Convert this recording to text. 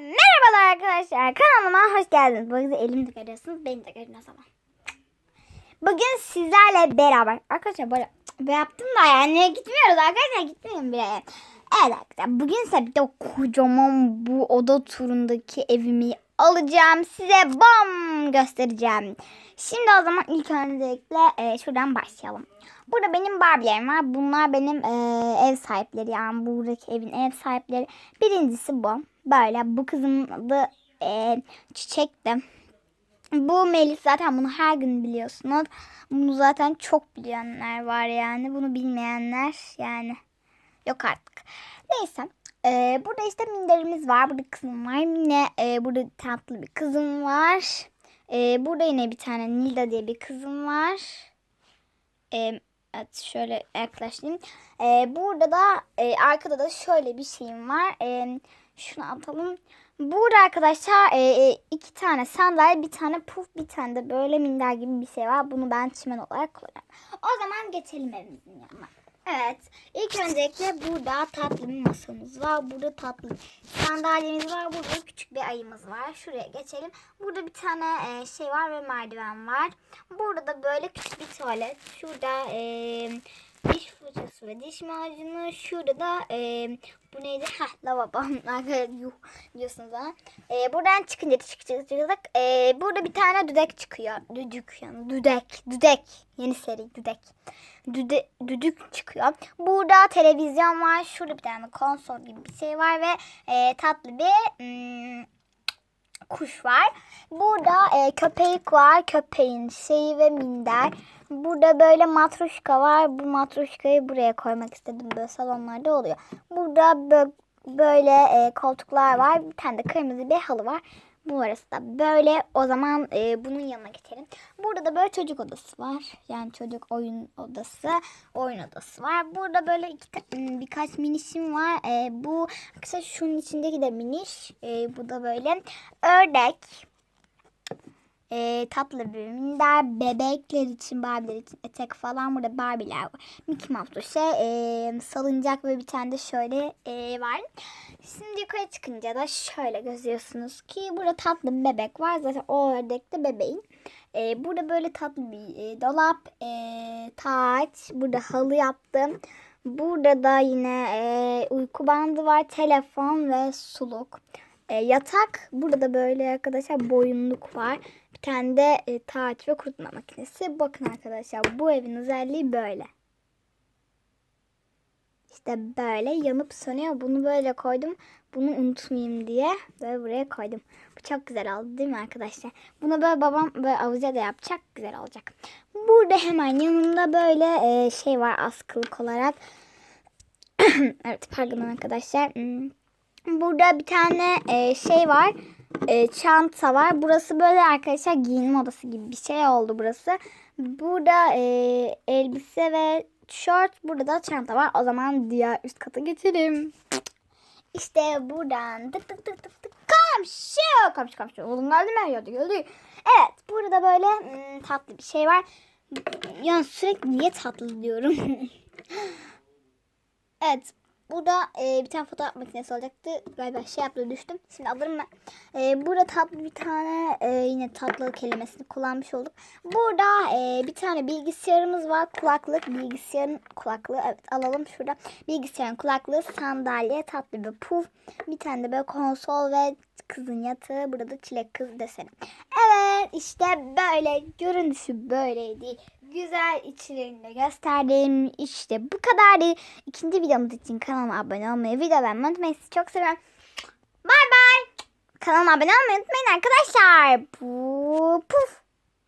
Merhabalar arkadaşlar kanalıma hoş geldiniz. Bugün de elimde görüyorsunuz beni de görün o. Bugün sizlerle beraber arkadaşlar böyle, yaptım da yani gitmiyoruz arkadaşlar gitmiyorum bile. Evet arkadaşlar bugün size bir de kocaman bu oda turundaki evimi alacağım. Size bam göstereceğim. Şimdi o zaman ilk öncelikle e, şuradan başlayalım. Burada benim Barbie'lerim var. Bunlar benim e, ev sahipleri yani buradaki evin ev sahipleri. Birincisi bu. Böyle bu kızın adı e, Çiçek'ti. Bu Melis zaten bunu her gün biliyorsunuz. Bunu zaten çok bilenler var yani. Bunu bilmeyenler yani yok artık. Neyse. Ee, burada işte minderimiz var. Burada kızım var. Yine e, burada tatlı bir kızım var. Ee, burada yine bir tane Nilda diye bir kızım var. Ee, evet şöyle yaklaşayım. Ee, burada da e, arkada da şöyle bir şeyim var. Ee, şunu atalım. Burada arkadaşlar e, e, iki tane sandalye, bir tane puf, bir tane de böyle minder gibi bir şey var. Bunu ben çimen olarak kullanıyorum. O zaman geçelim evimizin yanına. Evet. İlk öncelikle burada tatlı bir masamız var. Burada tatlı sandalyemiz var. Burada küçük bir ayımız var. Şuraya geçelim. Burada bir tane e, şey var ve merdiven var. Burada da böyle küçük bir tuvalet. Şurada e, diş fırçası ve diş macunu. Şurada da e, bu neydi? Heh lavabo. Yuh diyorsunuz ha. E, buradan çıkınca çıkacak. E, burada bir tane düdek çıkıyor. Düdük yani. Düdek. Düdek. Yeni seri düdek. Düde, düdük çıkıyor. Burada televizyon var. Şurada bir tane konsol gibi bir şey var ve e, tatlı bir hmm, kuş var. Burada e, köpek var. Köpeğin şeyi ve minder. Burada böyle matruşka var. Bu matruşkayı buraya koymak istedim. Böyle salonlarda oluyor. Burada bö- böyle e, koltuklar var. Bir tane de kırmızı bir halı var. Bu arası da böyle. O zaman e, bunun yanına geçelim. Burada da böyle çocuk odası var. Yani çocuk oyun odası, oyun odası var. Burada böyle iki, ta- m, birkaç minişim var. E, bu arkadaşlar şunun içindeki de miniş. E, bu da böyle ördek. E, tatlı minder. Bebekler için, Barbie'ler için etek falan. Burada Barbie'ler var. Mickey Mouse şey, e, salıncak ve bir tane de şöyle e, var. Şimdi yukarı çıkınca da şöyle gözüyorsunuz ki burada tatlı bir bebek var. Zaten o ördek de bebeğin. Ee, burada böyle tatlı bir e, dolap, e, taç. Burada halı yaptım. Burada da yine e, uyku bandı var, telefon ve suluk. E, yatak. Burada da böyle arkadaşlar boyunluk var. Bir tane de e, taç ve kurutma makinesi. Bakın arkadaşlar bu evin özelliği böyle. İşte böyle yanıp sönüyor. Bunu böyle koydum. Bunu unutmayayım diye böyle buraya koydum. Bu çok güzel oldu değil mi arkadaşlar? Bunu böyle babam böyle avuca da yapacak. Güzel olacak. Burada hemen yanında böyle e, şey var askılık olarak. evet pardon arkadaşlar. Hmm. Burada bir tane e, şey var. E, çanta var. Burası böyle arkadaşlar giyinme odası gibi bir şey oldu burası. Burada e, elbise ve tişört. Burada da çanta var. O zaman diğer üst kata geçelim. İşte buradan tık tık tık tık tık komşu. Komşu komşu. Oğlum geldi mi? Geldi geldi. Evet burada böyle hmm, tatlı bir şey var. Ya sürekli niye tatlı diyorum. evet Burada e, bir tane fotoğraf makinesi olacaktı. Galiba şey yaptı düştüm. Şimdi alırım ben. E, burada tatlı bir tane e, yine tatlı kelimesini kullanmış olduk. Burada e, bir tane bilgisayarımız var. Kulaklık. Bilgisayarın kulaklığı. Evet alalım şurada. Bilgisayarın kulaklığı, sandalye, tatlı bir puf. Bir tane de böyle konsol ve kızın yatağı. Burada da çilek kız deseni. Evet işte böyle. Görünüşü böyleydi güzel içlerini gösterdim. İşte bu kadardı. İkinci videomuz için kanalıma abone olmayı, video beğenmeyi unutmayın. Sizi çok seviyorum. Bye bye. Kanalıma abone olmayı unutmayın arkadaşlar. Puf.